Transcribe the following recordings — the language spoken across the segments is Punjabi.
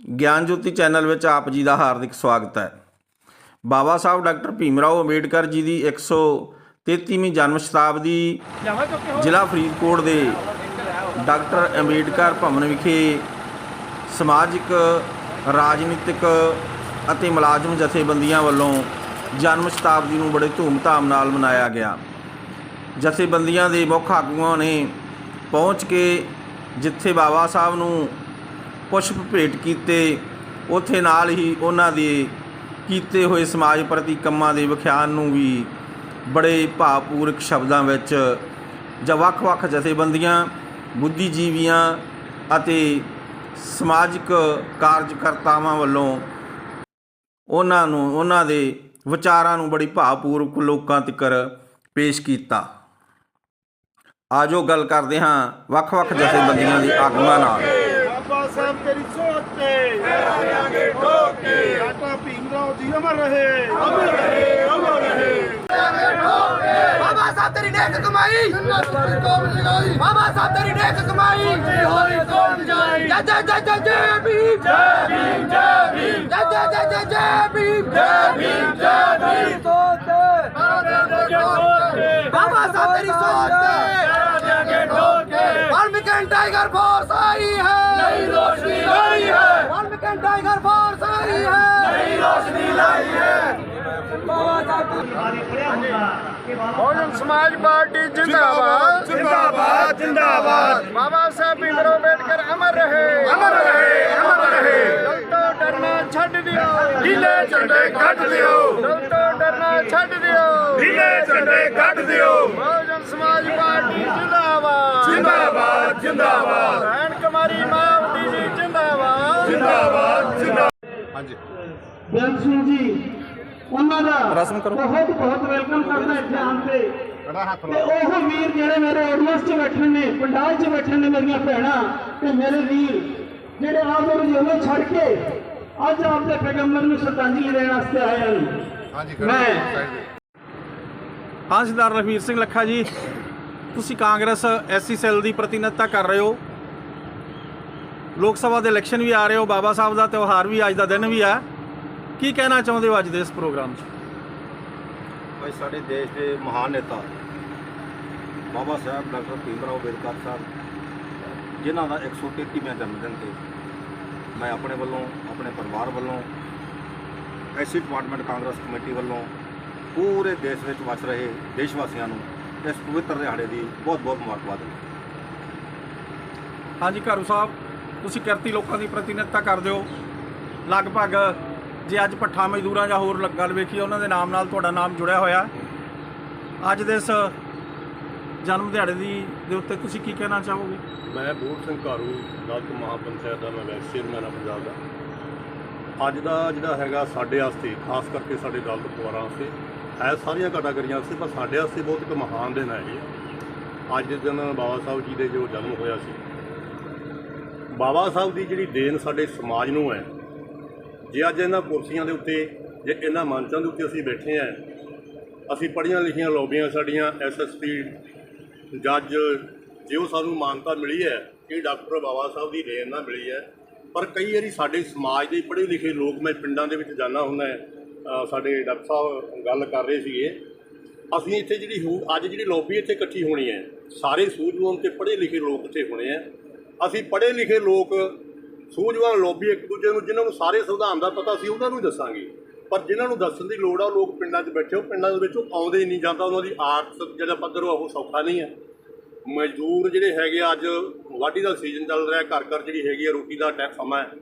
ਗਿਆਨ ਜੋਤੀ ਚੈਨਲ ਵਿੱਚ ਆਪ ਜੀ ਦਾ ਹਾਰਦਿਕ ਸਵਾਗਤ ਹੈ। ਬਾਬਾ ਸਾਹਿਬ ਡਾਕਟਰ ਭੀਮ ਰਾਓ ਅੰਬੇਡਕਰ ਜੀ ਦੀ 133ਵੀਂ ਜਨਮ ਸ਼ਤਾਬਦੀ ਜ਼ਿਲ੍ਹਾ ਫਰੀਦਕੋਟ ਦੇ ਡਾਕਟਰ ਅੰਬੇਡਕਰ ਭਵਨ ਵਿਖੇ ਸਮਾਜਿਕ, ਰਾਜਨੀਤਿਕ ਅਤੇ ਮੁਲਾਜ਼ਮ ਜਥੇਬੰਦੀਆਂ ਵੱਲੋਂ ਜਨਮ ਸ਼ਤਾਬਦੀ ਨੂੰ ਬੜੇ ਧੂਮਧਾਮ ਨਾਲ ਮਨਾਇਆ ਗਿਆ। ਜਥੇਬੰਦੀਆਂ ਦੇ ਮੁੱਖ ਆਗੂਆਂ ਨੇ ਪਹੁੰਚ ਕੇ ਜਿੱਥੇ ਬਾਬਾ ਸਾਹਿਬ ਨੂੰ ਪੁਸ਼ਪ ਭੇਟ ਕੀਤੇ, ਉੱਥੇ ਨਾਲ ਹੀ ਉਹਨਾਂ ਦੇ ਕੀਤੇ ਹੋਏ ਸਮਾਜ ਪ੍ਰਤੀ ਕੰਮਾਂ ਦੇ ਵਿਖਿਆਨ ਨੂੰ ਵੀ ਬੜੇ ਭਾਵਪੂਰਕ ਸ਼ਬਦਾਂ ਵਿੱਚ ਜਾਂ ਵੱਖ-ਵੱਖ ਜਥੇਬੰਦੀਆਂ, ਬੁੱਧੀਜੀਵੀਆਂ ਅਤੇ ਸਮਾਜਿਕ ਕਾਰਜਕਰਤਾਵਾਂ ਵੱਲੋਂ ਉਹਨਾਂ ਨੂੰ, ਉਹਨਾਂ ਦੇ ਵਿਚਾਰਾਂ ਨੂੰ ਬੜੀ ਭਾਵਪੂਰਵਕ ਲੋਕਾਂ ਤੱਕ ਪੇਸ਼ ਕੀਤਾ। ਆਜੋ ਗੱਲ ਕਰਦੇ ਹਾਂ ਵੱਖ-ਵੱਖ ਜਥੇਬੰਦੀਆਂ ਦੇ ਆਗੂਆਂ ਨਾਲ। साहब तेरी सोच पे। आगे ठोक के टाटा भीमराव जी अमर रहे। अमर रहे अमर रहे। बाबा साहब तेरी नेक कमाई। बाबा साहब तेरी नेक कमाई। जय जय जय जय जय भीम। जय भीम जय भीम जय जय जय जय जय भीम। जय भीम जय भीम बाबा साहब तेरी सोच पे। और मिकन टाइगर फोर्स आई है। नई रोशनी लाई है वन विकेट टाइगर फोर्स आई है नई रोशनी लाई है ਬਹੁਜਨ ਸਮਾਜ ਪਾਰਟੀ ਜਿੰਦਾਬਾਦ ਜਿੰਦਾਬਾਦ ਜਿੰਦਾਬਾਦ ਬਾਬਾ ਸਾਹਿਬ ਭੀਮਰਾਓ ਅੰਬੇਡਕਰ ਅਮਰ ਰਹੇ ਅਮਰ ਰਹੇ ਅਮਰ ਰਹੇ ਦਿਲ ਤੋਂ ਡਰਨਾ ਛੱਡ ਦਿਓ ਢੀਲੇ ਝੰਡੇ ਕੱਢ ਦਿਓ ਦਿਲ ਤੋਂ ਡਰਨਾ ਛੱਡ ਦਿਓ ਢੀਲੇ ਝੰਡੇ ਕੱਢ ਦਿਓ ਬਹੁਜਨ ਸਮਾਜ ਪਾਰਟੀ ਜਿੰਦਾਬਾਦ ਜਿੰਦਾਬਾਦ ਜਿੰਦਾਬਾਦ ਜਿੰਦਾਬਾਦ ਜਿੰਦਾਬਾਦ ਜਿੰਦਾਬਾਦ ਬੇਅੰਤ ਸਿੰਘ ਜੀ ਉਹਨਾਂ ਦਾ ਰਸਮ ਕਰੋ। ਬਹੁਤ ਬਹੁਤ ਵੈਲਕਮ ਕਰਦਾ ਇੱਥੇ ਆਉਣ ਤੇ। ਤੇ ਉਹ ਵੀਰ ਜਿਹੜੇ ਮੇਰੇ ਆਡੀਅנס 'ਚ ਬੈਠੇ ਨੇ ਪੰਡਾਲ 'ਚ ਬੈਠੇ ਨੇ ਮੇਰੀਆਂ ਭੈਣਾਂ ਤੇ ਮੇਰੇ ਵੀਰ ਜਿਹੜੇ ਆਪ ਨੂੰ ਛੱਡ ਕੇ ਅੱਜ ਆਪ ਦੇ ਪੈਗੰਬਰ ਨੂੰ ਸ਼ਰਧਾਂਜਲੀ ਦੇਣ ਵਾਸਤੇ ਆਏ ਹਨ। ਮੈਂ ਹਾਂ ਸਰਦਾਰ ਰਵੀਰ ਸਿੰਘ ਲੱਖਾ ਜੀ ਤੁਸੀਂ ਕਾਂਗਰਸ ਐਸਸੀ ਸੈੱਲ ਦੀ ਪ੍ਰਤੀਨਿਧਤਾ ਕਰ ਰਹੇ ਹੋ। ਲੋਕ ਸਭਾ ਦੇ ਇਲੈਕਸ਼ਨ ਵੀ ਆ ਰਹੇ ਹੋ ਬਾਬਾ ਸਾਹਿਬ ਦਾ ਤਿਉਹਾਰ ਵੀ ਅੱਜ ਦਾ ਦਿਨ ਵੀ ਹੈ ਕੀ ਕਹਿਣਾ ਚਾਹੁੰਦੇ ਹੋ ਅੱਜ ਦੇ ਇਸ ਪ੍ਰੋਗਰਾਮ 'ਚ? ਅੱਜ ਸਾਡੇ ਦੇਸ਼ ਦੇ ਮਹਾਨ ਨੇਤਾ ਬਾਬਾ ਸਾਹਿਬ ਡਾਕਟਰ ਭੀਮਰਾਓ ਅੰਬੇਡਕਰ ਸਾਹਿਬ ਜਿਨ੍ਹਾਂ ਦਾ 133ਵਾਂ ਜਨਮ ਦਿਨ ਤੇ ਮੈਂ ਆਪਣੇ ਵੱਲੋਂ ਆਪਣੇ ਪਰਿਵਾਰ ਵੱਲੋਂ ਐਸੀ ਡਿਪਾਰਟਮੈਂਟ ਕਾਂਗਰਸ ਕਮੇਟੀ ਵੱਲੋਂ ਪੂਰੇ ਦੇਸ਼ ਵਿੱਚ ਵਸ ਰਹੇ ਦੇਸ਼ ਵਾਸੀਆਂ ਨੂੰ ਇਸ ਪਵਿੱਤਰ ਦਿਹਾੜੇ ਦੀ ਬਹੁਤ ਬਹੁਤ ਮੁਬਾਰਕਬਾਦ ਹਾਂਜੀ ਘਾਰੂ ਸਾਹਿਬ ਤੁਸੀਂ ਕਿਰਤੀ ਲੋਕਾਂ ਦੀ ਪ੍ਰਤੀਨਿਧਤਾ ਕਰਦੇ ਹੋ। ਲਗਭਗ ਜੇ ਅੱਜ ਪੱਠਾ ਮਜ਼ਦੂਰਾਂ ਜਾਂ ਹੋਰ ਗੱਲ ਵੇਖੀ ਉਹਨਾਂ ਦੇ ਨਾਮ ਨਾਲ ਤੁਹਾਡਾ ਨਾਮ ਜੁੜਿਆ ਹੋਇਆ। ਅੱਜ ਦੇ ਇਸ ਜਨਮ ਦਿਹਾੜੇ ਦੀ, ਦੇ ਉੱਤੇ ਤੁਸੀਂ ਕੀ ਕਹਿਣਾ ਚਾਹੋਗੇ? ਮੈਂ ਬੂਟ ਸਿੰਘ ਘਾਰੂ ਦਲਤ ਮਹਾਪੰਚਾਇਤ ਦਾ ਮੈਂ ਵਾਈਸ ਚੇਅਰਮੈਨ ਆ ਪੰਜਾਬ ਦਾ। ਅੱਜ ਦਾ ਜਿਹੜਾ ਹੈਗਾ ਸਾਡੇ ਵਾਸਤੇ, ਖਾਸ ਕਰਕੇ ਸਾਡੇ ਦਲਤ ਪਰਿਵਾਰਾਂ ਵਾਸਤੇ ਹੈ ਸਾਰੀਆਂ ਕੈਟਾਗਰੀਆਂ ਵਾਸਤੇ ਪਰ ਸਾਡੇ ਵਾਸਤੇ ਬਹੁਤ ਇੱਕ ਮਹਾਨ ਦਿਨ ਹੈ ਇਹ ਅੱਜ ਦੇ ਦਿਨ ਬਾਬਾ ਸਾਹਿਬ ਜੀ ਦੇ ਜੋ ਜਨਮ ਹੋਇਆ ਸੀ ਬਾਬਾ ਸਾਹਿਬ ਦੀ ਜਿਹੜੀ ਦੇਣ ਸਾਡੇ ਸਮਾਜ ਨੂੰ ਹੈ, ਜੇ ਅੱਜ ਇਹਨਾਂ ਕੁਰਸੀਆਂ ਦੇ ਉੱਤੇ, ਜੇ ਇਹਨਾਂ ਮੰਚਾਂ ਦੇ ਉੱਤੇ ਅਸੀਂ ਬੈਠੇ ਹਾਂ, ਅਸੀਂ ਪੜ੍ਹੀਆਂ ਲਿਖੀਆਂ ਲੋਬੀਆਂ ਸਾਡੀਆਂ ਐਸਐਸਪੀ ਜੱਜ, ਜੇ ਉਹ ਸਾਨੂੰ ਮਾਨਤਾ ਮਿਲੀ ਹੈ ਕਿ ਡਾਕਟਰ ਬਾਬਾ ਸਾਹਿਬ ਦੀ ਦੇਣ ਨਾਲ ਮਿਲੀ ਹੈ, ਪਰ ਕਈ ਵਾਰੀ ਸਾਡੇ ਸਮਾਜ ਦੇ ਪੜ੍ਹੇ ਲਿਖੇ ਲੋਕ, ਮੈਂ ਪਿੰਡਾਂ ਦੇ ਵਿੱਚ ਜਾਣਾ ਹੁੰਦਾ ਸਾਡੇ ਡਾਕਟਰ ਸਾਹਿਬ ਗੱਲ ਕਰ ਰਹੇ ਸੀਗੇ, ਅਸੀਂ ਇੱਥੇ ਜਿਹੜੀ ਹੋ, ਅੱਜ ਜਿਹੜੀ ਲੋਬੀ ਇੱਥੇ ਇਕੱਠੀ ਹੋਣੀ ਹੈ, ਸਾਰੇ ਸੂਝਵਾਨ ਤੇ ਪੜ੍ਹੇ ਲਿਖੇ ਲੋਕ ਇੱਥੇ ਹੋਣੇ ਆ ਅਸੀਂ ਪੜ੍ਹੇ ਲਿਖੇ ਲੋਕ ਸੂਝਵਾਨ ਲੋਬੀ ਇੱਕ ਦੂਜੇ ਨੂੰ ਜਿਨ੍ਹਾਂ ਨੂੰ ਸਾਰੇ ਸੰਵਿਧਾਨ ਦਾ ਪਤਾ ਸੀ ਉਹਨਾਂ ਨੂੰ ਹੀ ਦੱਸਾਂਗੇ। ਪਰ ਜਿਨ੍ਹਾਂ ਨੂੰ ਦੱਸਣ ਦੀ ਲੋੜ ਆ ਉਹ ਲੋਕ ਪਿੰਡਾਂ 'ਚ ਬੈਠੇ ਹੋ ਪਿੰਡਾਂ ਦੇ ਵਿੱਚ ਉਹ ਆਉਂਦੇ ਹੀ ਨਹੀਂ ਜਾਂਦਾ ਉਹਨਾਂ ਦੀ ਆਰਥਿਕ ਜਿਹੜਾ ਪੱਧਰ ਆ ਉਹ ਸੌਖਾ ਨਹੀਂ ਹੈ। ਮਜ਼ਦੂਰ ਜਿਹੜੇ ਹੈਗੇ ਆ, ਅੱਜ ਵਾਢੀ ਦਾ ਸੀਜ਼ਨ ਚੱਲ ਰਿਹਾ ਘਰ ਘਰ ਜਿਹੜੀ ਹੈਗੀ ਆ ਰੋਟੀ ਦਾ ਟੈਕਸ ਸਮਾਂ ਹੈ।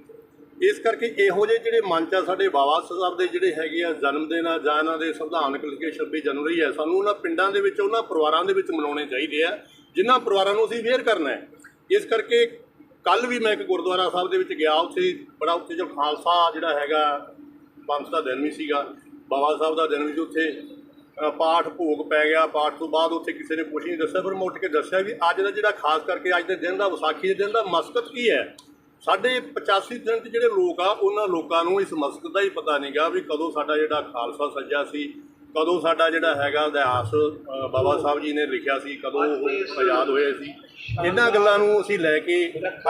ਇਸ ਕਰਕੇ ਇਹੋ ਜਿਹੇ ਜਿਹੜੇ ਮੰਚ ਆ ਸਾਡੇ ਬਾਬਾ ਸਾਹਿਬ ਦੇ ਜਿਹੜੇ ਹੈਗੇ ਆ ਜਨਮ ਦਿਨ ਆ ਜਾਂ ਇਹਨਾਂ ਦੇ ਸੰਵਿਧਾਨਕ ਲਿਖੇ 26 ਜਨਵਰੀ ਹੈ ਸਾਨੂੰ ਉਹਨਾਂ ਪਿੰਡਾਂ ਦੇ ਵਿੱਚ ਉਹਨਾਂ ਪਰਿਵਾਰਾਂ ਦੇ ਵਿੱਚ ਮਨਾਉਣੇ ਚਾਹੀਦੇ ਆ ਜਿਨ੍ਹਾਂ ਪਰਿਵਾਰਾਂ ਨੂੰ ਅਸੀਂ ਵੇਅਰ ਕਰਨਾ ਹੈ। ਇਸ ਕਰਕੇ ਕੱਲ ਵੀ ਮੈਂ ਇੱਕ ਗੁਰਦੁਆਰਾ ਸਾਹਿਬ ਦੇ ਵਿੱਚ ਗਿਆ, ਉੱਥੇ ਬੜਾ ਉੱਥੇ ਜੋ ਖਾਲਸਾ ਜਿਹੜਾ ਹੈਗਾ, ਪੰਥ ਦਾ ਦਿਨ ਵੀ ਸੀਗਾ, ਬਾਬਾ ਸਾਹਿਬ ਦਾ ਦਿਨ ਵੀ ਉੱਥੇ। ਪਾਠ ਭੋਗ ਪੈ ਗਿਆ, ਪਾਠ ਤੋਂ ਬਾਅਦ ਉੱਥੇ ਕਿਸੇ ਨੇ ਕੁਛ ਨਹੀਂ ਦੱਸਿਆ, ਪਰ ਮੈਂ ਉੱਠ ਕੇ ਦੱਸਿਆ ਵੀ ਅੱਜ ਦਾ ਜਿਹੜਾ ਖਾਸ ਕਰਕੇ ਅੱਜ ਦੇ ਦਿਨ ਦਾ ਵਿਸਾਖੀ ਦੇ ਦਿਨ ਦਾ ਮਸਕਤ ਕੀ ਹੈ? ਸਾਡੇ 85 ਦਿਨ ਦੇ ਜਿਹੜੇ ਲੋਕ ਆ, ਉਹਨਾਂ ਲੋਕਾਂ ਨੂੰ ਇਸ ਮਸਕਤ ਦਾ ਹੀ ਪਤਾ ਨਹੀਂਗਾ ਵੀ ਕਦੋਂ ਸਾਡਾ ਜਿਹੜਾ ਖਾਲਸਾ ਸੱਜਾ ਸੀ, ਕਦੋਂ ਸਾਡਾ ਜਿਹੜਾ ਹੈਗਾ ਇਤਿਹਾਸ ਬਾਬਾ ਸਾਹਿਬ ਜੀ ਨੇ ਲਿਖਿਆ ਸੀ, ਕਦੋਂ ਉਹ ਆਜ਼ਾਦ ਹੋਏ ਸੀ। ਇਹਨਾਂ ਗੱਲਾਂ ਨੂੰ ਅਸੀਂ ਲੈ ਕੇ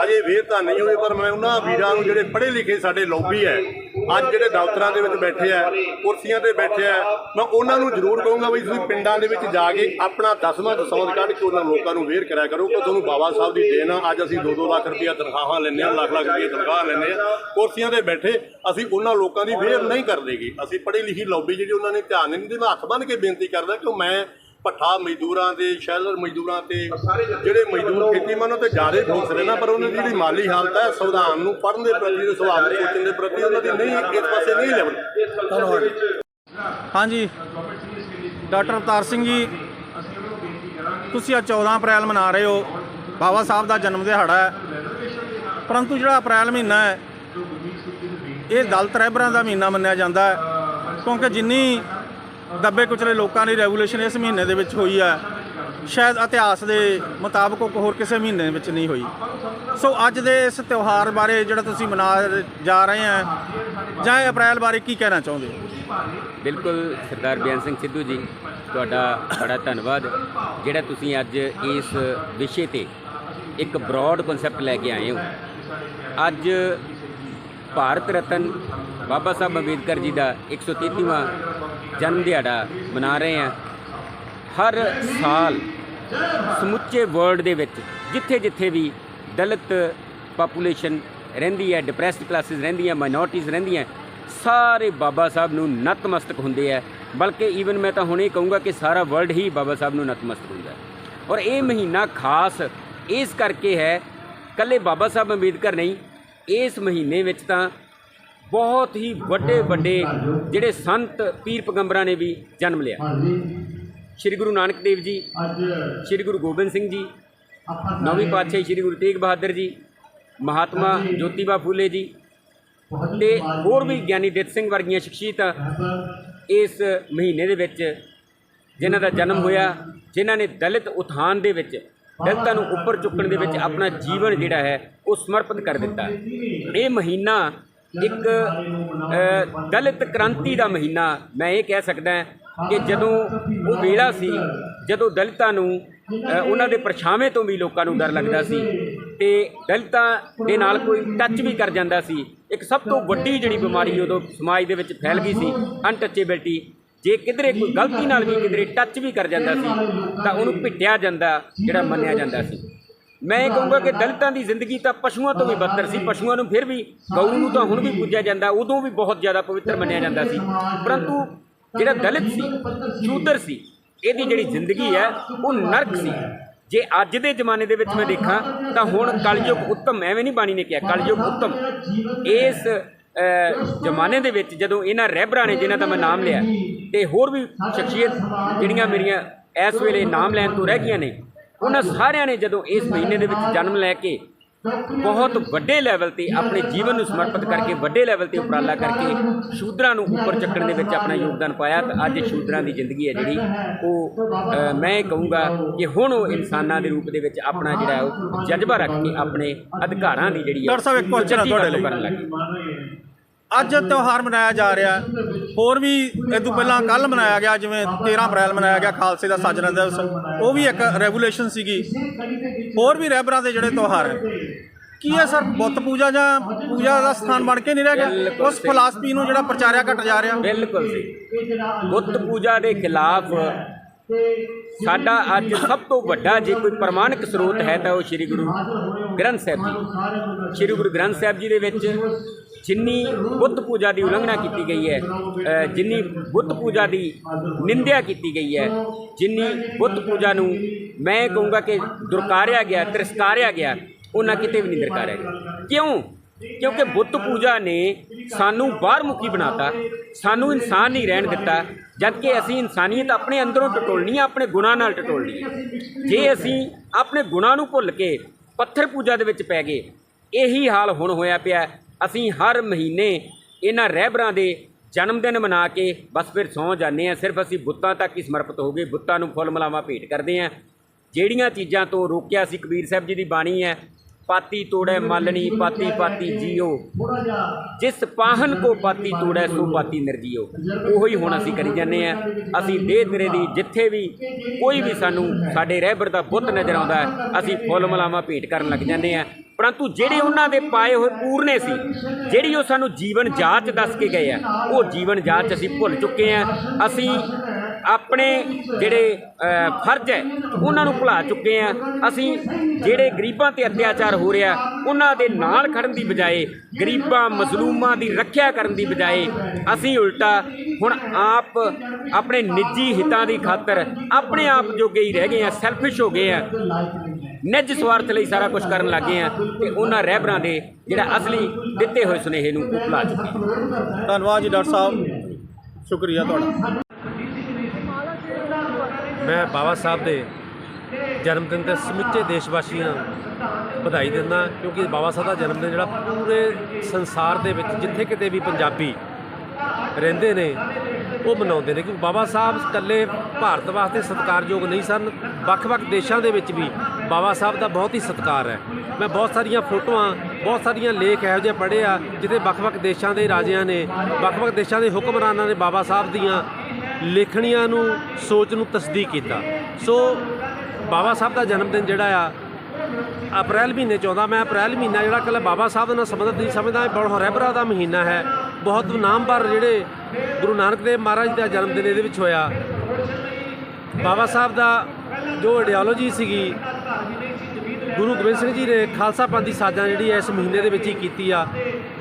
ਅਜੇ ਵੇਰ ਤਾਂ ਨਹੀਂ ਹੋਏ, ਪਰ ਮੈਂ ਉਹਨਾਂ ਵੀਰਾਂ ਨੂੰ ਜਿਹੜੇ ਪੜ੍ਹੇ ਲਿਖੇ ਸਾਡੇ ਲੌਬੀ ਹੈ, ਅੱਜ ਜਿਹੜੇ ਦਫ਼ਤਰਾਂ ਦੇ ਵਿੱਚ ਬੈਠੇ ਆ, ਕੁਰਸੀਆਂ ਤੇ ਬੈਠੇ ਆ, ਮੈਂ ਉਹਨਾਂ ਨੂੰ ਜ਼ਰੂਰ ਕਹੂੰਗਾ ਵੀ ਤੁਸੀਂ ਪਿੰਡਾਂ ਦੇ ਵਿੱਚ ਜਾ ਕੇ ਆਪਣਾ ਦਸਵਾਂ ਦਸੌਂਦ ਕੱਢ ਕੇ ਉਹਨਾਂ ਲੋਕਾਂ ਨੂੰ ਵੇਰ ਕਰਿਆ ਕਰੋ ਕਿ ਤੁਹਾਨੂੰ ਬਾਬਾ ਸਾਹਿਬ ਦੀ ਦੇਣ ਆ। ਅੱਜ ਅਸੀਂ 2-2 ਲੱਖ ਰੁਪਈਆ ਤਨਖਾਹਾਂ ਲੈਂਦੇ ਆ ਲੱਖ ਲੱਖ ਰੁਪਈਆ ਤਨਖਾਹ ਲੈਂਦੇ ਆ ਕੁਰਸੀਆਂ ਤੇ ਬੈਠੇ, ਅਸੀਂ ਉਹਨਾਂ ਲੋਕਾਂ ਦੀ ਵੇਰ ਨਹੀਂ ਕਰਦੇਗੇ। ਅਸੀਂ ਪੜ੍ਹੀ ਲਿਖੀ ਲੌਬੀ ਜਿਹੜੀ ਉਹਨਾਂ ਨੇ ਧਿਆਨ ਨਹੀਂ ਦਿੰਦੇ ਮੈਂ ਹੱਥ ਬੰਨ੍ਹ ਕੇ ਬੇਨਤੀ ਕਰਦਾ ਕਿ ਮੈਂ ਭੱਠਾ ਮਜ਼ਦੂਰਾਂ ਤੇ ਸ਼ੈਲਰ ਮਜ਼ਦੂਰਾਂ ਤੇ ਜਿਹੜੇ ਮਜ਼ਦੂਰ ਖੇਤੀ ਮਾਨੋ ਤੇ ਜ਼ਿਆਦਾ ਫੋਕਸ ਰਹਿਣਾ ਪਰ ਉਹਨਾਂ ਦੀ ਜਿਹੜੀ ਮਾਲੀ ਹਾਲਤ ਹੈ ਸੰਵਿਧਾਨ ਨੂੰ ਪੜ੍ਹਨ ਦੇ ਪ੍ਰਤੀ ਸੁਭਾਅ ਨੂੰ ਸੋਚਣ ਦੇ ਪ੍ਰਤੀ ਉਹਨਾਂ ਦੀ ਨਹੀਂ ਇਸ ਪਾਸੇ ਨਹੀਂ ਲੈਵਲ ਹਾਂਜੀ। ਡਾਕਟਰ ਅਵਤਾਰ ਸਿੰਘ ਜੀ ਤੁਸੀਂ ਅੱਜ 14 ਅਪ੍ਰੈਲ ਮਨਾ ਰਹੇ ਹੋ। ਬਾਬਾ ਸਾਹਿਬ ਦਾ ਜਨਮ ਦਿਹਾੜਾ ਹੈ। ਪਰੰਤੂ ਜਿਹੜਾ ਅਪ੍ਰੈਲ ਮਹੀਨਾ ਹੈ ਇਹ ਦਲਿਤ ਰਹਿਬਰਾਂ ਦਾ ਮਹੀਨਾ ਮੰਨਿਆ ਜਾਂਦਾ ਹੈ। ਕਿਉਂਕਿ ਜਿੰਨੀ ਦੱਬੇ ਕੁਚਲੇ ਲੋਕਾਂ ਦੀ ਰੈਗੂਲੇਸ਼ਨ ਇਸ ਮਹੀਨੇ ਦੇ ਵਿੱਚ ਹੋਈ ਆ ਸ਼ਾਇਦ ਇਤਿਹਾਸ ਦੇ ਮੁਤਾਬਕ ਉਹ ਹੋਰ ਕਿਸੇ ਮਹੀਨੇ ਵਿੱਚ ਨਹੀਂ ਹੋਈ। ਸੋ ਅੱਜ ਦੇ ਇਸ ਤਿਉਹਾਰ ਬਾਰੇ ਜਿਹੜਾ ਤੁਸੀਂ ਮਨਾ ਜਾ ਰਹੇ ਆ ਜਾਂ ਇਹ ਅਪ੍ਰੈਲ ਬਾਰੇ ਕੀ ਕਹਿਣਾ ਚਾਹੁੰਦੇ ਹੋ? ਬਿਲਕੁਲ, ਸਰਦਾਰ ਬਿਆਨ ਸਿੰਘ ਸਿੱਧੂ ਜੀ, ਤੁਹਾਡਾ ਬੜਾ ਧੰਨਵਾਦ, ਜਿਹੜਾ ਤੁਸੀਂ ਅੱਜ ਇਸ ਵਿਸ਼ੇ ਤੇ ਇੱਕ ਬ੍ਰੌਡ ਕਨਸੈਪਟ ਲੈ ਕੇ ਆਏ ਹੋ। ਅੱਜ ਭਾਰਤ ਰਤਨ ਬਾਬਾ ਸਾਹਿਬ ਅੰਬੇਦਕਰ ਜੀ ਦਾ 133ਵਾਂ ਜਨਮ ਦਿਹਾੜਾ ਮਨਾ ਰਹੇ ਹਾਂ। ਹਰ ਸਾਲ ਸਮੁੱਚੇ ਵਰਲਡ ਦੇ ਵਿੱਚ ਜਿੱਥੇ ਜਿੱਥੇ ਵੀ ਦਲਿਤ ਪਾਪੂਲੇਸ਼ਨ ਰਹਿੰਦੀ ਹੈ ਡਿਪਰੈਸਡ ਕਲਾਸਿਸ ਰਹਿੰਦੀਆਂ ਮਾਈਨੋਰਟੀਜ਼ ਰਹਿੰਦੀਆਂ, ਸਾਰੇ ਬਾਬਾ ਸਾਹਿਬ ਨੂੰ ਨਤਮਸਤਕ ਹੁੰਦੇ ਆ। ਬਲਕਿ ਈਵਨ ਮੈਂ ਤਾਂ ਹੁਣ ਇਹ ਕਹੂੰਗਾ ਕਿ ਸਾਰਾ ਵਰਲਡ ਹੀ ਬਾਬਾ ਸਾਹਿਬ ਨੂੰ ਨਤਮਸਤਕ ਹੁੰਦਾ ਹੈ। ਔਰ ਇਹ ਮਹੀਨਾ ਖਾਸ ਇਸ ਕਰਕੇ ਹੈ, ਕੱਲੇ ਬਾਬਾ ਸਾਹਿਬ ਅੰਬੇਦਕਰ ਨਹੀਂ, ਇਸ ਮਹੀਨੇ ਵਿੱਚ ਤਾਂ ਬਹੁਤ ਹੀ ਵੱਡੇ ਵੱਡੇ ਜਿਹੜੇ ਸੰਤ ਪੀਰ ਪਗੰਬਰਾਂ ਨੇ ਵੀ ਜਨਮ ਲਿਆ। ਸ੍ਰੀ ਗੁਰੂ ਨਾਨਕ ਦੇਵ ਜੀ ਸ੍ਰੀ ਗੁਰੂ ਗੋਬਿੰਦ ਸਿੰਘ ਜੀ ਨੌਵੀਂ ਪਾਤਸ਼ਾਹੀ ਸ੍ਰੀ ਗੁਰੂ ਤੇਗ ਬਹਾਦਰ ਜੀ ਮਹਾਤਮਾ ਜੋਤੀਬਾ ਫੂਲੇ ਜੀ ਤੇ ਹੋਰ ਵੀ ਗਿਆਨੀ ਦਿੱਤ ਸਿੰਘ ਵਰਗੀਆਂ ਸ਼ਖਸੀਅਤਾਂ ਇਸ ਮਹੀਨੇ ਦੇ ਵਿੱਚ ਜਿਨ੍ਹਾਂ ਦਾ ਜਨਮ ਹੋਇਆ ਜਿਨ੍ਹਾਂ ਨੇ ਦਲਿਤ ਉਥਾਨ ਦੇ ਵਿੱਚ ਦਲਿਤਾਂ ਨੂੰ ਉੱਪਰ ਚੁੱਕਣ ਦੇ ਵਿੱਚ ਆਪਣਾ ਜੀਵਨ ਜਿਹੜਾ ਹੈ ਉਹ ਸਮਰਪਿਤ ਕਰ ਦਿੱਤਾ। ਇਹ ਮਹੀਨਾ ਇੱਕ ਦਲਿਤ ਕ੍ਰਾਂਤੀ ਦਾ ਮਹੀਨਾ ਮੈਂ ਇਹ ਕਹਿ ਸਕਦਾ ਕਿ ਜਦੋਂ ਉਹ ਵੇਲਾ ਸੀ, ਜਦੋਂ ਦਲਿਤਾਂ ਨੂੰ ਉਹਨਾਂ ਦੇ ਪਰਛਾਵੇਂ ਤੋਂ ਵੀ ਲੋਕਾਂ ਨੂੰ ਡਰ ਲੱਗਦਾ ਸੀ ਤੇ ਦਲਿਤਾਂ ਦੇ ਨਾਲ ਕੋਈ ਟੱਚ ਵੀ ਕਰ ਜਾਂਦਾ ਸੀ। ਇੱਕ ਸਭ ਤੋਂ ਵੱਡੀ ਜਿਹੜੀ ਬਿਮਾਰੀ ਉਦੋਂ ਸਮਾਜ ਦੇ ਵਿੱਚ ਫੈਲ ਗਈ ਸੀ ਅਨਟੱਚੇਬਿਲਟੀ ਜੇ ਕਿਧਰੇ ਕੋਈ ਗਲਤੀ ਨਾਲ ਵੀ ਕਿਧਰੇ ਟੱਚ ਵੀ ਕਰ ਜਾਂਦਾ ਸੀ, ਤਾਂ ਉਹਨੂੰ ਪਿੱਟਿਆ ਜਾਂਦਾ, ਜਿਹੜਾ ਮੰਨਿਆ ਜਾਂਦਾ ਸੀ। ਮੈਂ ਇਹ ਕਹੂੰਗਾ ਕਿ ਦਲਿਤਾਂ ਦੀ ਜ਼ਿੰਦਗੀ ਤਾਂ ਪਸ਼ੂਆਂ ਤੋਂ ਵੀ ਬੱਤਰ ਸੀ, ਪਸ਼ੂਆਂ ਨੂੰ ਫਿਰ ਵੀ ਗਊ ਨੂੰ ਤਾਂ ਹੁਣ ਵੀ ਪੂਜਿਆ ਜਾਂਦਾ, ਉਦੋਂ ਵੀ ਬਹੁਤ ਜ਼ਿਆਦਾ ਪਵਿੱਤਰ ਮੰਨਿਆ ਜਾਂਦਾ ਸੀ। ਪਰੰਤੂ ਜਿਹੜਾ ਦਲਿਤ ਸੀ, ਸ਼ੂਦਰ ਸੀ, ਇਹਦੀ ਜਿਹੜੀ ਜ਼ਿੰਦਗੀ ਹੈ, ਉਹ ਨਰਕ ਸੀ। ਜੇ ਅੱਜ ਦੇ ਜ਼ਮਾਨੇ ਦੇ ਵਿੱਚ ਮੈਂ ਦੇਖਾਂ, ਤਾਂ ਹੁਣ ਕਲਯੁਗ ਉੱਤਮ ਐਵੇਂ ਨਹੀਂ ਬਾਣੀ ਨੇ ਕਿਹਾ, ਕਲਯੁਗ ਉੱਤਮ। ਇਸ ਜ਼ਮਾਨੇ ਦੇ ਵਿੱਚ ਜਦੋਂ ਇਹਨਾਂ ਰਹਿਬਰਾਂ ਨੇ, ਜਿਨ੍ਹਾਂ ਦਾ ਮੈਂ ਨਾਮ ਲਿਆ, ਤੇ ਹੋਰ ਵੀ ਸ਼ਖਸੀਅਤ ਜਿਹੜੀਆਂ ਮੇਰੀਆਂ ਇਸ ਵੇਲੇ ਨਾਮ ਲੈਣ ਤੋਂ ਰਹਿ ਗਈਆਂ ਨੇ ਉਹਨਾਂ ਸਾਰਿਆਂ ਨੇ ਜਦੋਂ ਇਸ ਮਹੀਨੇ ਦੇ ਵਿੱਚ ਜਨਮ ਲੈ ਕੇ ਬਹੁਤ ਵੱਡੇ ਲੈਵਲ ਤੇ ਆਪਣੇ ਜੀਵਨ ਨੂੰ ਸਮਰਪਿਤ ਕਰਕੇ ਵੱਡੇ ਲੈਵਲ ਤੇ ਉਪਰਾਲਾ ਕਰਕੇ ਸ਼ੂਦਰਾਂ ਨੂੰ ਉੱਪਰ ਚੱਕਣ ਦੇ ਵਿੱਚ ਆਪਣਾ ਯੋਗਦਾਨ ਪਾਇਆ ਤਾਂ ਅੱਜ ਸ਼ੂਦਰਾਂ ਦੀ ਜ਼ਿੰਦਗੀ ਹੈ ਜਿਹੜੀ ਉਹ ਮੈਂ ਕਹੂੰਗਾ ਕਿ ਹੁਣ ਉਹ ਇਨਸਾਨਾਂ ਦੇ ਰੂਪ ਦੇ ਵਿੱਚ ਆਪਣਾ ਜਿਹੜਾ ਜਜ਼ਬਾ ਰੱਖ ਕੇ ਆਪਣੇ ਅਧਿਕਾਰਾਂ ਦੀ ਜਿਹੜੀ ਹੈ ਡਾਕਟਰ ਸਾਹਿਬ, ਇੱਕ ਆ ਤੁਹਾਡੇ ਲਈ। ਅੱਜ ਤਿਉਹਾਰ ਮਨਾਇਆ ਜਾ ਰਿਹਾ ਹੋਰ ਵੀ ਇਹ ਤੋਂ ਪਹਿਲਾਂ ਕੱਲ ਮਨਾਇਆ ਗਿਆ ਜਿਵੇਂ 13 ਅਪ੍ਰੈਲ ਮਨਾਇਆ ਗਿਆ ਖਾਲਸੇ ਦਾ ਸਾਜਨਾ ਦਿਵਸ। ਉਹ ਵੀ ਇੱਕ ਰੈਵੋਲੂਸ਼ਨ ਸੀਗੀ। ਹੋਰ ਵੀ ਰਹਿਬਰਾਂ ਦੇ ਜਿਹੜੇ ਤਿਉਹਾਰ ਹੈ। ਕੀ ਹੈ ਸਰ ਬੁੱਤ ਪੂਜਾ ਜਾਂ ਪੂਜਾ ਦਾ ਸਥਾਨ ਬਣ ਕੇ ਨਹੀਂ ਰਹਿ ਗਿਆ? ਉਸ। ਫਲਸਫੀ ਨੂੰ ਜਿਹੜਾ ਪ੍ਰਚਾਰਿਆ ਘਟ ਜਾ ਰਿਹਾ। ਬਿਲਕੁਲ ਸਹੀ। ਬੁੱਤ ਪੂਜਾ ਦੇ ਖਿਲਾਫ ਸਾਡਾ ਅੱਜ ਸਭ ਤੋਂ ਵੱਡਾ ਜੇ ਕੋਈ ਪ੍ਰਮਾਣਿਕ ਸਰੋਤ ਹੈ ਤਾਂ ਉਹ ਸ੍ਰੀ ਗੁਰੂ ਗ੍ਰੰਥ ਸਾਹਿਬ ਜੀ। ਸ੍ਰੀ ਗੁਰੂ ਗ੍ਰੰਥ ਸਾਹਿਬ ਜੀ ਦੇ ਵਿੱਚ ਜਿੰਨੀ ਬੁੱਤ ਪੂਜਾ ਦੀ ਉਲੰਘਣਾ ਕੀਤੀ ਗਈ ਹੈ ਜਿੰਨੀ ਬੁੱਤ ਪੂਜਾ ਦੀ ਨਿੰਦਿਆ ਕੀਤੀ ਗਈ ਹੈ, ਜਿੰਨੀ ਬੁੱਤ ਪੂਜਾ ਨੂੰ ਮੈਂ ਇਹ ਕਹੂੰਗਾ ਕਿ ਦੁਰਕਾਰਿਆ ਗਿਆ, ਤਿਰਸਕਾਰਿਆ ਗਿਆ, ਉਹਨਾਂ ਕਿਤੇ ਵੀ ਨਹੀਂ ਦਰਕਾਰਿਆ ਗਿਆ। ਕਿਉਂ? ਕਿਉਂਕਿ ਬੁੱਤ ਪੂਜਾ ਨੇ ਸਾਨੂੰ ਬਾਹਰਮੁਖੀ ਬਣਾਤਾ, ਸਾਨੂੰ ਇਨਸਾਨ ਨਹੀਂ ਰਹਿਣ ਦਿੱਤਾ ਜਦ ਕਿ ਅਸੀਂ ਇਨਸਾਨੀਅਤ ਆਪਣੇ ਅੰਦਰੋਂ ਟਟੋਲਣੀ ਹੈ ਆਪਣੇ ਗੁਣਾਂ ਨਾਲ ਟਟੋਲਣੀ ਹੈ ਜੇ ਅਸੀਂ ਆਪਣੇ ਗੁਣਾਂ ਨੂੰ ਭੁੱਲ ਕੇ ਪੱਥਰ ਪੂਜਾ ਦੇ ਵਿੱਚ ਪੈ ਗਏ, ਇਹੀ ਹਾਲ ਹੁਣ ਹੋਇਆ ਪਿਆ। ਅਸੀਂ ਹਰ ਮਹੀਨੇ ਇਹਨਾਂ ਰਹਿਬਰਾਂ ਦੇ ਜਨਮ ਦਿਨ ਮਨਾ ਕੇ ਬਸ ਫਿਰ ਸੌਂ ਜਾਂਦੇ ਆ ਸਿਰਫ ਅਸੀਂ ਬੁੱਤਾਂ ਤੱਕ ਹੀ ਸਮਰਪਿਤ ਹੋ ਗਏ ਬੁੱਤਾਂ ਨੂੰ ਫੁੱਲ ਮਲਾਵਾ ਭੇਟ ਕਰਦੇ ਆ ਜਿਹੜੀਆਂ ਚੀਜ਼ਾਂ ਤੋਂ ਰੋਕਿਆ ਸੀ ਕਬੀਰ ਸਾਹਿਬ ਜੀ ਦੀ ਬਾਣੀ ਹੈ, ਪਾਤੀ ਤੋੜੈ ਮਾਲਣੀ, ਪਾਤੀ ਪਾਤੀ ਜੀਓ। ਜਿਸ ਪਾਹਨ ਕੋ ਪਾਤੀ ਤੋੜੈ, ਸੋ ਪਾਤੀ ਨਿਰਜੀਓ। ਉਹੋ ਹੀ ਹੁਣ ਅਸੀਂ ਕਰੀ ਜਾਂਦੇ ਆ ਅਸੀਂ ਦੇਹ ਤੇਰੇ ਦੀ ਜਿੱਥੇ ਵੀ ਕੋਈ ਵੀ ਸਾਨੂੰ ਸਾਡੇ ਰਹਿਬਰ ਦਾ ਬੁੱਤ ਨਜ਼ਰ ਆਉਂਦਾ ਹੈ, ਅਸੀਂ ਫੁੱਲ ਮਲਾਵਾ ਭੇਟ ਕਰਨ ਲੱਗ ਜਾਂਦੇ ਆ ਪਰੰਤੂ ਜਿਹੜੇ ਉਹਨਾਂ ਦੇ ਪਾਏ ਹੋਏ ਪੂਰਨੇ ਸੀ, ਜਿਹੜੀ ਉਹ ਸਾਨੂੰ ਜੀਵਨ ਜਾਚ ਦੱਸ ਕੇ ਗਏ ਆ, ਉਹ ਜੀਵਨ ਜਾਂਚ ਅਸੀਂ ਭੁੱਲ ਚੁੱਕੇ ਆ। ਅਸੀਂ ਆਪਣੇ ਜਿਹੜੇ ਫਰਜ਼ ਹੈ, ਉਹਨਾਂ ਨੂੰ ਭੁਲਾ ਚੁੱਕੇ ਆ। ਅਸੀਂ ਜਿਹੜੇ ਗਰੀਬਾਂ ਤੇ ਅਤਿਆਚਾਰ ਹੋ ਰਿਹਾ, ਉਹਨਾਂ ਦੇ ਨਾਲ ਖੜਨ ਦੀ ਬਜਾਏ, ਗਰੀਬਾਂ, ਮਜ਼ਲੂਮਾਂ ਦੀ ਰੱਖਿਆ ਕਰਨ ਦੀ ਬਜਾਏ, ਅਸੀਂ ਉਲਟਾ ਹੁਣ ਆਪ ਆਪਣੇ ਨਿੱਜੀ ਹਿੱਤਾਂ ਦੀ ਖਾਤਰ ਆਪਣੇ ਆਪ ਜੋਗੇ ਹੀ ਰਹਿ ਗਏ ਆ ਸੈਲਫਿਸ਼ ਹੋ ਗਏ ਆ। ਨਿੱਜ ਸਵਾਰਥ ਲਈ ਸਾਰਾ ਕੁਝ ਕਰਨ ਲੱਗੇ ਆ ਤੇ ਉਹਨਾਂ ਰਹਿਬਰਾਂ ਦੇ ਜਿਹੜਾ ਅਸਲੀ ਦਿੱਤੇ ਹੋਏ ਸੁਨੇਹੇ ਨੂੰ ਭੁਲਾ ਚੁੱਕੇ। ਧੰਨਵਾਦ ਜੀ ਡਾਕਟਰ ਸਾਹਿਬ। ਸ਼ੁਕਰੀਆ ਤੁਹਾਡਾ। ਮੈਂ ਬਾਬਾ ਸਾਹਿਬ ਦੇ ਜਨਮ ਦਿਨ ਤੇ ਸਮੁੱਚੇ ਦੇਸ਼ ਵਾਸੀਆਂ ਨੂੰ ਵਧਾਈ ਦਿੰਦਾ ਕਿਉਂਕਿ ਬਾਬਾ ਸਾਹਿਬ ਦਾ ਜਨਮ ਦਿਨ ਜਿਹੜਾ ਪੂਰੇ ਸੰਸਾਰ ਦੇ ਵਿੱਚ ਜਿੱਥੇ ਕਿਤੇ ਵੀ ਪੰਜਾਬੀ ਰਹਿੰਦੇ ਨੇ ਉਹ ਮਨਾਉਂਦੇ ਨੇ। ਕਿਉਂਕਿ ਬਾਬਾ ਸਾਹਿਬ ਇਕੱਲੇ ਭਾਰਤ ਵਾਸਤੇ ਸਤਿਕਾਰਯੋਗ ਨਹੀਂ ਸਨ ਵੱਖ-ਵੱਖ ਦੇਸ਼ਾਂ ਦੇ ਵਿੱਚ ਵੀ ਬਾਬਾ ਸਾਹਿਬ ਦਾ ਬਹੁਤ ਹੀ ਸਤਿਕਾਰ ਹੈ। ਮੈਂ ਬਹੁਤ ਸਾਰੀਆਂ ਫੋਟੋਆਂ, ਬਹੁਤ ਸਾਰੀਆਂ ਲੇਖ ਇਹੋ ਜਿਹੇ ਪੜ੍ਹੇ ਆ, ਜਿੱਥੇ ਵੱਖ-ਵੱਖ ਦੇਸ਼ਾਂ ਦੇ ਰਾਜਿਆਂ ਨੇ, ਵੱਖ-ਵੱਖ ਦੇਸ਼ਾਂ ਦੇ ਹੁਕਮਰਾਨਾਂ ਨੇ ਬਾਬਾ ਸਾਹਿਬ ਦੀਆਂ ਲੇਖਣੀਆਂ ਨੂੰ, ਸੋਚ ਨੂੰ ਤਸਦੀਕ ਕੀਤਾ। ਸੋ ਬਾਬਾ ਸਾਹਿਬ ਦਾ ਜਨਮ ਦਿਨ ਜਿਹੜਾ ਆ, ਅਪ੍ਰੈਲ ਮਹੀਨੇ 'ਚ ਆਉਂਦਾ। ਮੈਂ ਅਪ੍ਰੈਲ ਮਹੀਨਾ ਜਿਹੜਾ ਕੱਲ੍ਹ ਬਾਬਾ ਸਾਹਿਬ ਨਾਲ ਸੰਬੰਧਿਤ ਨਹੀਂ ਸਮਝਦਾ, ਇਹ ਬਹੁਤ ਰਹਿਬਰਾ ਦਾ ਮਹੀਨਾ ਹੈ। ਬਹੁਤ ਨਾਮਵਰ ਜਿਹੜੇ ਗੁਰੂ ਨਾਨਕ ਦੇਵ ਮਹਾਰਾਜ ਦਾ ਜਨਮ ਦਿਨ ਇਹਦੇ ਵਿੱਚ ਹੋਇਆ। ਬਾਬਾ ਸਾਹਿਬ ਦਾ ਜੋ ਆਈਡੀਓਲੋਜੀ ਸੀਗੀ ਗੁਰੂ ਗੋਬਿੰਦ ਸਿੰਘ ਜੀ ਨੇ ਖਾਲਸਾ ਪੰਥ ਦੀ ਸਾਜਨਾ ਜਿਹੜੀ ਹੈ ਇਸ ਮਹੀਨੇ ਦੇ ਵਿੱਚ ਹੀ ਕੀਤੀ ਆ।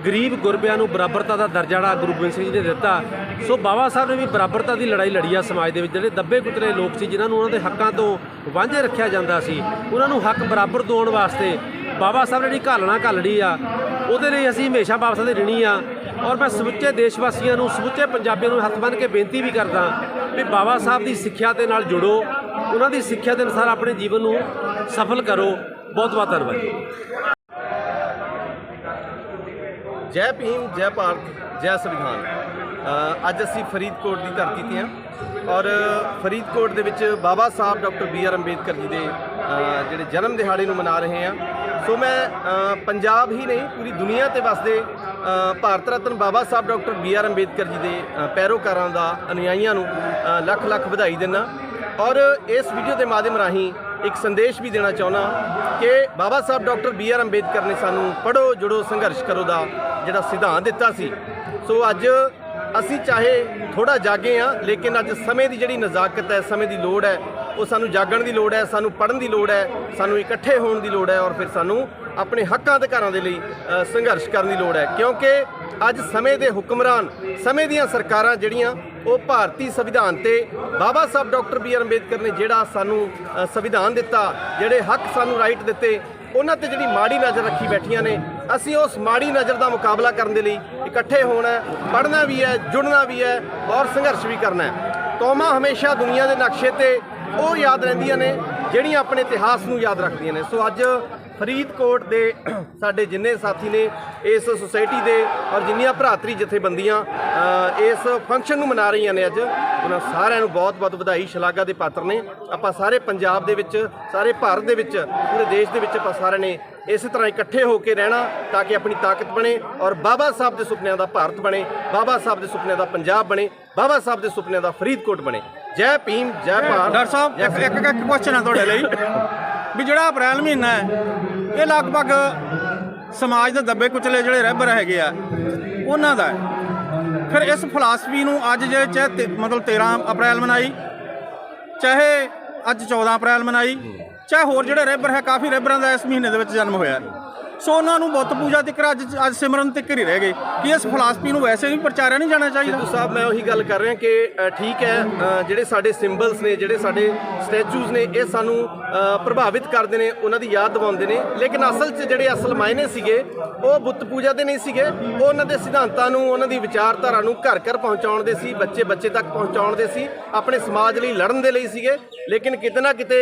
ਗਰੀਬ ਗੁਰਬਿਆਂ ਨੂੰ ਬਰਾਬਰਤਾ ਦਾ ਦਰਜਾ ਜਿਹੜਾ ਗੁਰੂ ਗੋਬਿੰਦ ਸਿੰਘ ਜੀ ਨੇ ਦਿੱਤਾ। ਸੋ ਬਾਬਾ ਸਾਹਿਬ ਨੇ ਵੀ ਬਰਾਬਰਤਾ ਦੀ ਲੜਾਈ ਲੜੀ ਆ ਸਮਾਜ ਦੇ ਵਿੱਚ। ਜਿਹੜੇ ਦੱਬੇ ਕੁਤਰੇ ਲੋਕ ਸੀ, ਜਿਨ੍ਹਾਂ ਨੂੰ ਉਹਨਾਂ ਦੇ ਹੱਕਾਂ ਤੋਂ ਵਾਂਝੇ ਰੱਖਿਆ ਜਾਂਦਾ ਸੀ, ਉਹਨਾਂ ਨੂੰ ਹੱਕ ਬਰਾਬਰ ਦਿਵਾਉਣ ਵਾਸਤੇ ਬਾਬਾ ਸਾਹਿਬ ਨੇ ਜਿਹੜੀ ਘਾਲਣਾ ਘਾਲੜੀ ਆ, ਉਹਦੇ ਲਈ ਅਸੀਂ ਹਮੇਸ਼ਾ ਬਾਬਾ ਸਾਹਿਬ ਦੇ ਰਿਣੀ ਆ। ਔਰ ਮੈਂ ਸਮੁੱਚੇ ਦੇਸ਼ ਵਾਸੀਆਂ ਨੂੰ, ਸਮੁੱਚੇ ਪੰਜਾਬੀਆਂ ਨੂੰ ਹੱਥ ਬੰਨ੍ਹ ਕੇ ਬੇਨਤੀ ਵੀ ਕਰਦਾ ਵੀ ਬਾਬਾ ਸਾਹਿਬ ਦੀ ਸਿੱਖਿਆ ਦੇ ਨਾਲ ਜੁੜੋ, ਉਹਨਾਂ ਦੀ ਸਿੱਖਿਆ ਦੇ ਅਨੁਸਾਰ ਆਪਣੇ ਜੀਵਨ ਨੂੰ ਸਫਲ ਕਰੋ। ਬਹੁਤ ਬਹੁਤ ਧੰਨਵਾਦ। ਜੈ ਭੀਮ, ਜੈ ਭਾਰਤ, ਜੈ ਸੰਵਿਧਾਨ। ਅੱਜ ਅਸੀਂ ਫਰੀਦਕੋਟ ਦੀ ਧਰਤੀ ਤੇ ਹਾਂ ਔਰ ਫਰੀਦਕੋਟ ਦੇ ਵਿੱਚ Baba Saheb doctor B R Ambedkar ji ਦੇ ਜਿਹੜੇ ਜਨਮ ਦਿਹਾੜੇ ਨੂੰ ਮਨਾ ਰਹੇ ਹਾਂ। ਸੋ ਮੈਂ ਪੰਜਾਬ ਹੀ ਨਹੀਂ, ਪੂਰੀ ਦੁਨੀਆ ਤੇ ਵਸਦੇ Bharat Ratna Baba Saheb doctor B R Ambedkar ji ਦੇ ਪੈਰੋਕਾਰਾਂ ਦਾ ਅਨੁਯਾਈਆਂ ਨੂੰ ਲੱਖ ਲੱਖ ਵਧਾਈ ਦਿੰਦਾ। ਔਰ ਇਸ ਵੀਡੀਓ ਦੇ ਮਾਧਿਅਮ ਰਾਹੀਂ ਇੱਕ ਸੰਦੇਸ਼ ਵੀ ਦੇਣਾ ਚਾਹੁੰਦਾ ਕਿ Baba Saheb doctor B R Ambedkar ਨੇ ਸਾਨੂੰ ਪੜੋ ਜੁੜੋ, ਸੰਘਰਸ਼ ਕਰੋ ਦਾ ਜਿਹੜਾ ਸਿਧਾਂਤ ਦਿੱਤਾ ਸੀ। ਸੋ ਅੱਜ ਅਸੀਂ ਚਾਹੇ ਥੋੜਾ ਜਾਗੇ ਆ ਲੇਕਿਨ ਅੱਜ ਸਮੇਂ ਦੀ ਜਿਹੜੀ ਨਜ਼ਾਕਤ ਹੈ, ਸਮੇਂ ਦੀ ਲੋੜ ਹੈ, ਉਹ ਸਾਨੂੰ ਜਾਗਣ ਦੀ ਲੋੜ ਹੈ, ਸਾਨੂੰ ਪੜਨ ਦੀ ਲੋੜ ਹੈ, ਸਾਨੂੰ ਇਕੱਠੇ ਹੋਣ ਦੀ ਲੋੜ ਹੈ ਔਰ ਫਿਰ ਸਾਨੂੰ ਆਪਣੇ ਹੱਕਾਂ ਅਧਿਕਾਰਾਂ ਦੇ ਲਈ ਸੰਘਰਸ਼ ਕਰਨ ਦੀ ਲੋੜ ਹੈ। ਕਿਉਂਕਿ ਅੱਜ ਸਮੇਂ ਦੇ ਹੁਕਮਰਾਨ, ਸਮੇਂ ਦੀਆਂ ਸਰਕਾਰਾਂ ਜਿਹੜੀਆਂ ਉਹ ਭਾਰਤੀ ਸੰਵਿਧਾਨ ਤੇ Baba Saheb doctor B R Ambedkar ਨੇ ਜਿਹੜਾ ਸਾਨੂੰ ਸੰਵਿਧਾਨ ਦਿੱਤਾ, ਜਿਹੜੇ ਹੱਕ ਸਾਨੂੰ ਰਾਈਟ ਦਿੱਤੇ, ਉਹਨਾਂ ਤੇ ਜਿਹੜੀ ਮਾੜੀ ਨਜ਼ਰ ਰੱਖੀ ਬੈਠੀਆਂ ਨੇ, ਅਸੀਂ ਉਸ ਮਾੜੀ ਨਜ਼ਰ ਦਾ ਮੁਕਾਬਲਾ ਕਰਨ ਦੇ ਲਈ ਇਕੱਠੇ ਹੋਣਾ ਹੈ, ਪੜ੍ਹਨਾ ਵੀ ਹੈ, ਜੁੜਨਾ ਵੀ ਹੈ ਔਰ ਸੰਘਰਸ਼ ਵੀ ਕਰਨਾ ਹੈ। ਕੌਮਾਂ ਹਮੇਸ਼ਾ ਦੁਨੀਆ ਦੇ ਨਕਸ਼ੇ ਤੇ ਉਹ ਯਾਦ ਰਹਿੰਦੀਆਂ ਨੇ, ਜਿਹੜੀਆਂ ਆਪਣੇ ਇਤਿਹਾਸ ਨੂੰ ਯਾਦ ਰੱਖਦੀਆਂ ਨੇ। ਸੋ ਅੱਜ ਫਰੀਦਕੋਟ ਦੇ ਸਾਡੇ ਜਿੰਨੇ ਸਾਥੀ ਨੇ ਇਸ ਸੁਸਾਇਟੀ ਦੇ ਔਰ ਜਿੰਨੀਆਂ ਭਰਾਤਰੀ ਜਥੇਬੰਦੀਆਂ ਇਸ ਫੰਕਸ਼ਨ ਨੂੰ ਮਨਾ ਰਹੀਆਂ ਨੇ ਅੱਜ ਉਹਨਾਂ ਸਾਰਿਆਂ ਨੂੰ ਬਹੁਤ-ਬਹੁਤ ਵਧਾਈ ਸ਼ਲਾਘਾ ਦੇ ਪਾਤਰ ਨੇ। ਆਪਾਂ ਸਾਰੇ ਪੰਜਾਬ ਦੇ ਵਿੱਚ ਸਾਰੇ ਭਾਰਤ ਦੇ ਵਿੱਚ ਪੂਰੇ ਦੇਸ਼ ਦੇ ਵਿੱਚ ਆਪਾਂ ਸਾਰਿਆਂ ਨੇ ਇਸੇ ਤਰ੍ਹਾਂ ਇਕੱਠੇ ਹੋ ਕੇ ਰਹਿਣਾ ਤਾਂ ਕਿ ਆਪਣੀ ਤਾਕਤ ਬਣੇ ਔਰ ਬਾਬਾ ਸਾਹਿਬ ਦੇ ਸੁਪਨਿਆਂ ਦਾ ਭਾਰਤ ਬਣੇ ਬਾਬਾ ਸਾਹਿਬ ਦੇ ਸੁਪਨਿਆਂ ਦਾ ਪੰਜਾਬ ਬਣੇ ਬਾਬਾ ਸਾਹਿਬ ਦੇ ਸੁਪਨਿਆਂ ਦਾ ਫਰੀਦਕੋਟ ਬਣੇ। ਜੈ ਭੀਮ ਜੈ ਭਾਰਤ ਡਾਕਟਰ ਸਾਹਿਬ ਇੱਕ ਇੱਕ ਕੁਐਸਚਨ ਹੈ ਤੁਹਾਡੇ ਲਈ। ਵੀ ਜਿਹੜਾ ਅਪ੍ਰੈਲ ਮਹੀਨਾ ਹੈ, ਇਹ ਲਗਭਗ ਸਮਾਜ ਦੇ ਦੱਬੇ ਕੁਚਲੇ ਜਿਹੜੇ ਰਹਿਬਰ ਹੈਗੇ ਆ, ਉਹਨਾਂ ਦਾ ਫਿਰ ਇਸ ਫਲਸਫੀ ਨੂੰ ਅੱਜ ਜੇ ਚਾਹੇ ਮਤਲਬ 13 ਅਪ੍ਰੈਲ ਮਨਾਈ, ਚਾਹੇ ਅੱਜ 14 ਅਪ੍ਰੈਲ ਮਨਾਈ, ਚਾਹੇ ਹੋਰ ਜਿਹੜੇ ਰਹਿਬਰ ਹੈ, ਕਾਫੀ ਰਹਿਬਰਾਂ ਦਾ ਇਸ ਮਹੀਨੇ ਦੇ ਵਿੱਚ ਜਨਮ ਹੋਇਆ। ਸੋ ਉਹਨਾਂ ਨੂੰ ਬੁੱਤ ਪੂਜਾ ਤੱਕ ਅੱਜ ਅੱਜ ਸਿਮਰਨ ਤੱਕ ਹੀ ਰਹਿ ਗਏ ਕਿ ਇਸ ਫਲਸਫੀ ਨੂੰ ਵੈਸੇ ਵੀ ਪ੍ਰਚਾਰਿਆ ਨਹੀਂ ਜਾਣਾ ਚਾਹੀਦਾ। ਸਿੱਧੂ ਸਾਹਿਬ, ਮੈਂ ਉਹੀ ਗੱਲ ਕਰ ਰਿਹਾ ਕਿ ਠੀਕ ਹੈ ਜਿਹੜੇ ਸਾਡੇ ਸਿੰਬਲਸ ਨੇ, ਜਿਹੜੇ ਸਾਡੇ ਸਟੈਚੂਜ਼ ਨੇ, ਇਹ ਸਾਨੂੰ ਪ੍ਰਭਾਵਿਤ ਕਰਦੇ ਨੇ, ਉਹਨਾਂ ਦੀ ਯਾਦ ਦਿਵਾਉਂਦੇ ਨੇ। ਲੇਕਿਨ ਅਸਲ 'ਚ ਜਿਹੜੇ ਅਸਲ ਮਾਇਨੇ ਸੀਗੇ, ਉਹ ਬੁੱਤ ਪੂਜਾ ਦੇ ਨਹੀਂ ਸੀਗੇ। ਉਹ ਉਹਨਾਂ ਦੇ ਸਿਧਾਂਤਾਂ ਨੂੰ, ਉਹਨਾਂ ਦੀ ਵਿਚਾਰਧਾਰਾ ਨੂੰ ਘਰ ਘਰ ਪਹੁੰਚਾਉਣ ਦੇ ਸੀ, ਬੱਚੇ ਬੱਚੇ ਤੱਕ ਪਹੁੰਚਾਉਣ ਦੇ ਸੀ, ਆਪਣੇ ਸਮਾਜ ਲਈ ਲੜਨ ਦੇ ਲਈ ਸੀਗੇ। ਲੇਕਿਨ ਕਿਤੇ ਨਾ ਕਿਤੇ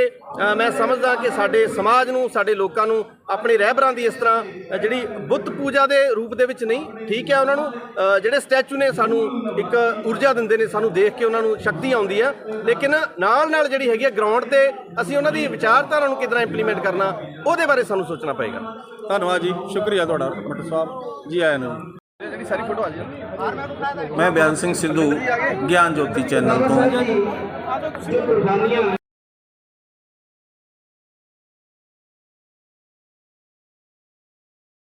ਮੈਂ ਸਮਝਦਾ ਕਿ ਸਾਡੇ ਸਮਾਜ ਨੂੰ, ਸਾਡੇ ਲੋਕਾਂ ਨੂੰ ਆਪਣੇ ਰਹਿਬਰਾਂ ਦੀ ਇਸ ਤਰ੍ਹਾਂ ਜਿਹੜੀ ਬੁੱਤ ਪੂਜਾ ਦੇ ਰੂਪ ਦੇ ਵਿੱਚ ਨਹੀਂ ਠੀਕ ਹੈ ਉਹਨਾਂ ਨੂੰ ਜਿਹੜੇ ਸਟੈਚੂ ਨੇ ਸਾਨੂੰ ਇੱਕ ਊਰਜਾ ਦਿੰਦੇ ਨੇ ਸਾਨੂੰ ਦੇਖ ਕੇ ਉਹਨਾਂ ਨੂੰ ਸ਼ਕਤੀ ਆਉਂਦੀ ਹੈ। ਲੇਕਿਨ ਨਾਲ ਨਾਲ ਜਿਹੜੀ ਹੈਗੀ ਹੈ ਗਰਾਊਂਡ ਤੇ ਅਸੀਂ ਉਹਨਾਂ ਦੀ ਵਿਚਾਰਧਾਰਾ ਨੂੰ ਕਿਦਾਂ ਇੰਪਲੀਮੈਂਟ ਕਰਨਾ ਉਹਦੇ ਬਾਰੇ ਸਾਨੂੰ ਸੋਚਣਾ ਪਏਗਾ। ਧੰਨਵਾਦ ਜੀ ਸ਼ੁਕਰੀਆ ਤੁਹਾਡਾ ਮਟਰ ਸਾਹਿਬ ਜੀ ਆਇਆਂ ਨੂੰ। ਜਿਹੜੀ ਸਾਰੀ ਫੋਟੋ ਆ ਜੀ ਮੈਂ ਬਿਆਨ ਸਿੰਘ ਸਿੱਧੂ ਗਿਆਨ ਜੋਤੀ ਚੈਨਲ ਤੋਂ।